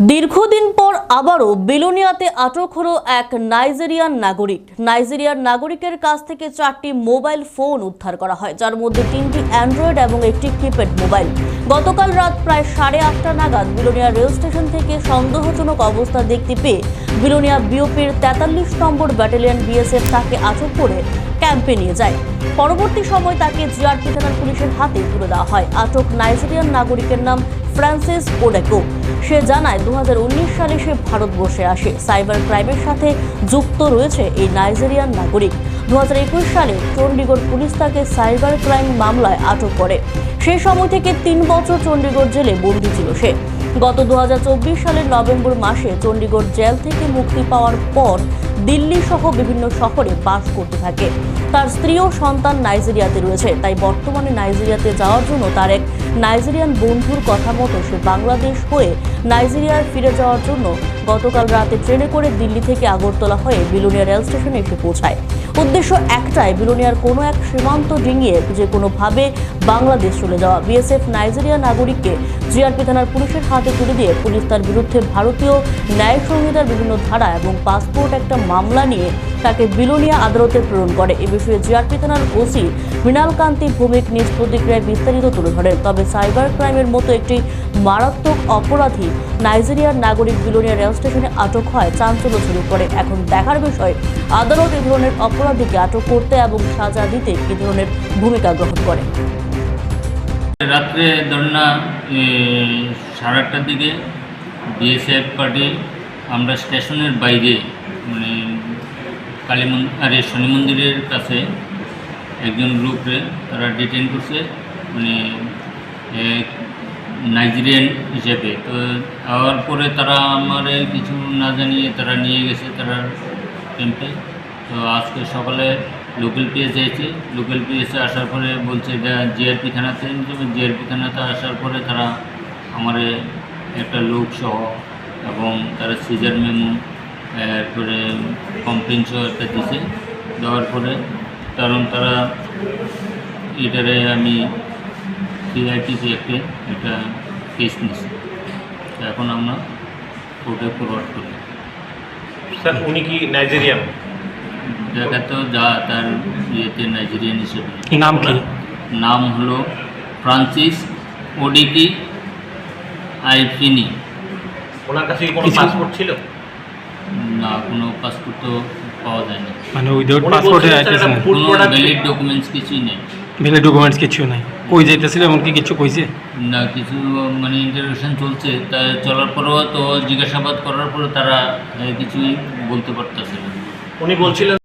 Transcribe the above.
দীর্ঘদিন পর আবারও বেলুনিয়াতে আটক হল এক নাইজেরিয়ান নাগরিক। নাইজেরিয়ার নাগরিকের কাছ থেকে চারটি মোবাইল ফোন উদ্ধার করা হয়, যার মধ্যে তিনটি অ্যান্ড্রয়েড এবং একটি কিপ্যাড মোবাইল। গতকাল রাত প্রায় সাড়ে আটটা নাগাদ বিলোনিয়া রেল স্টেশন থেকে সন্দেহজনক অবস্থা দেখতে পেয়ে বিলোনিয়া বিওপির তেতাল্লিশ নম্বর ব্যাটালিয়ন বিএসএফ তাকে আটক করে ক্যাম্পে নিয়ে যায়। পরবর্তী সময় তাকে জিআরপি থানার পুলিশের হাতে তুলে দেওয়া হয়। আটক নাইজেরিয়ান নাগরিকের নাম ফ্রান্সিস ওডেকো। সে জানায় দু হাজার উনিশ সালে সে ভারতবর্ষে আসে। সাইবার ক্রাইমের সাথে যুক্ত রয়েছে এই নাইজেরিয়ান নাগরিক। দু হাজার একুশ সালে চণ্ডীগড় পুলিশ তাকে সাইবার ক্রাইম মামলায় আটক করে। সেই সময় থেকে তিন বছর চণ্ডীগড় জেলে বন্দী ছিল সে। গত দু হাজার চব্বিশ সালের নভেম্বর মাসে চণ্ডীগড় জেল থেকে মুক্তি পাওয়ার পর দিল্লি সহ বিভিন্ন শহরে বাস করতে থাকে। তার স্ত্রী ও সন্তান নাইজেরিয়াতে রয়েছে। তাই বর্তমানে নাইজেরিয়াতে যাওয়ার জন্য তার এক নাইজেরিয়ান বন্ধুর কথা মতো সে বাংলাদেশ হয়ে নাইজেরিয়ায় ফিরে যাওয়ার জন্য গতকাল রাতে ট্রেনে করে দিল্লি থেকে আগরতলা হয়ে বিলোনিয়া রেল স্টেশনে এসে পৌঁছায়। উদ্দেশ্য একটাই, বিলোনিয়ার কোনো এক সীমান্ত ডিঙিয়ে যে কোনোভাবে বাংলাদেশ চলে যাওয়া। বিএসএফ নাইজেরিয়া নাগরিককে জিআরপি থানার পুলিশের হাতে তুলে দিয়ে পুলিশ তার বিরুদ্ধে ভারতীয় ন্যায় সংহিতার বিভিন্ন ধারা এবং পাসপোর্ট একটা মামলা নিয়ে তাকে বিলোনিয়া আদালতে প্রেরণ করে। এ বিষয়ে জিআরপি থানার ওসি মৃণাল কান্তি ভৌমিক নিজ প্রতিক্রিয়ায় বিস্তারিত তুলে ধরেন। তবে সাইবার ক্রাইমের মতো একটি মারাত্মক অপরাধী নাইজেরিয়ার নাগরিক বিলোনিয়া রেল স্টেশনে আটক হয়, চাঞ্চল্য ছড়িয়ে করে এখন দেখার বিষয়, আদালত এই ধরনের অপরাধীকে আটক করতে এবং সাজা দিতে কী ধরনের ভূমিকা গ্রহণ করে। রাত্রে ধরুন না সাড়ে আটটার দিকে বিএসএফ পার্টি, আমরা স্টেশনের বাইরে মানে কালী আরে শনি মন্দিরের কাছে একজন গ্রুপে তারা ডিটেন করছে। মানে নাইজেরিয়ান হিসেবে। তো আওয়ার পরে তারা আমার কিছু না জানিয়ে তারা নিয়ে গেছে তারা ক্যাম্পে। তো আজকে সকালে লোকাল পিএসে এসেছে লোকাল পিএসে আসার পরে বলছে যে জিআরপি থানাতে জিআরপি থানাতে আসার পরে তারা আমার একটা লোক সহ এবং তারা সিজার মেমো, এরপরে কমপ্লেন সহ একটা দিছে। দেওয়ার পরে কারণ তারা এটারে আমি সিআইটিসি একটা একটা কেস তো এখন আমরা কোর্টে ফরওয়ার্ড করি। স্যার উনি কি নাইজেরিয়ান দেখা তো যা তার ইয়েতে নাইজেরিয়ান হিসেবে। নাম কি? নাম হলো ফ্রান্সিস ওডিকি আইফিনি ওনার কাছে কোনো পাসপোর্ট ছিল? না কোনো পাসপোর্ট তো পাওয়া যায় না মানে উইদাউট পাসপোর্টে কোনো ভ্যালিড ডকুমেন্টস কিছুই নেই। ভেলে ডকুমেন্টস কিছু নাই। কই যাইতেছিল এমনকি কিছু কইছে? না কিছু মানে ইন্টারভিউশন চলছে। তা চলার পরেও তো জিজ্ঞাসাবাদ করার পরে তারা কিছুই বলতে পারতেছে না। উনি বলছিলেন